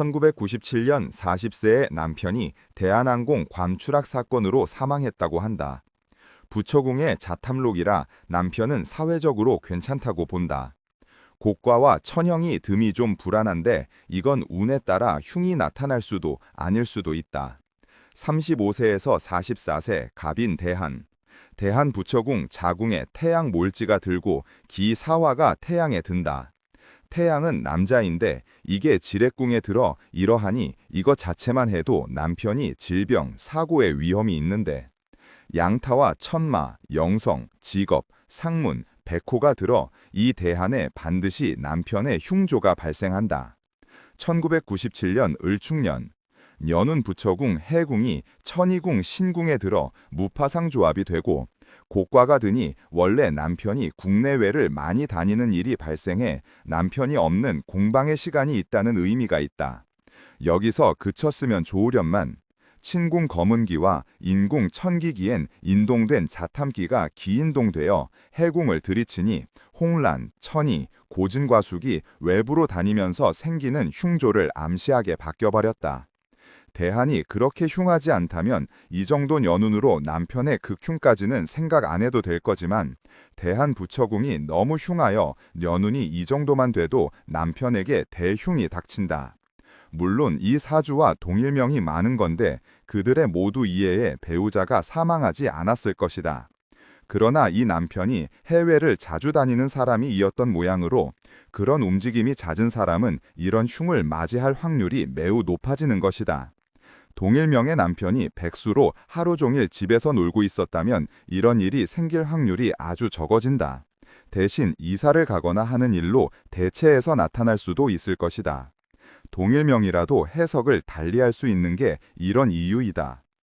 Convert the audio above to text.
1997년 40세의 남편이 대한항공 괌 추락 사건으로 사망했다고 한다. 부처궁의 자탐록이라 남편은 사회적으로 괜찮다고 본다. 고과와 천형이 듬이 좀 불안한데 이건 운에 따라 흉이 나타날 수도 아닐 수도 있다. 35세에서 44세 갑인 대한. 대한 부처궁 자궁에 태양 몰지가 들고 기 사화가 태양에 든다. 태양은 남자인데 이게 지뢰궁에 들어 이러하니 이것 자체만 해도 남편이 질병, 사고의 위험이 있는데 양타와 천마, 영성, 직업, 상문, 백호가 들어 이 대한에 반드시 남편의 흉조가 발생한다. 1997년 을충년 연운 부처궁 해궁이 천이궁 신궁에 들어 무파상 조합이 되고 고과가 드니 원래 남편이 국내외를 많이 다니는 일이 발생해 남편이 없는 공방의 시간이 있다는 의미가 있다. 여기서 그쳤으면 좋으련만 친궁 검은기와 인궁 천기기엔 인동된 자탐기가 기인동되어 해궁을 들이치니 홍란, 천이, 고진과숙이 외부로 다니면서 생기는 흉조를 암시하게 바뀌어버렸다. 대한이 그렇게 흉하지 않다면 이 정도 연운으로 남편의 극흉까지는 생각 안 해도 될 거지만 대한 부처궁이 너무 흉하여 연운이 이 정도만 돼도 남편에게 대흉이 닥친다. 물론 이 사주와 동일명이 많은 건데 그들의 모두 이해에 배우자가 사망하지 않았을 것이다. 그러나 이 남편이 해외를 자주 다니는 사람이었던 모양으로 그런 움직임이 잦은 사람은 이런 흉을 맞이할 확률이 매우 높아지는 것이다. 동일명의 남편이 백수로 하루 종일 집에서 놀고 있었다면 이런 일이 생길 확률이 아주 적어진다. 대신 이사를 가거나 하는 일로 대체해서 나타날 수도 있을 것이다. 동일명이라도 해석을 달리할 수 있는 게 이런 이유이다.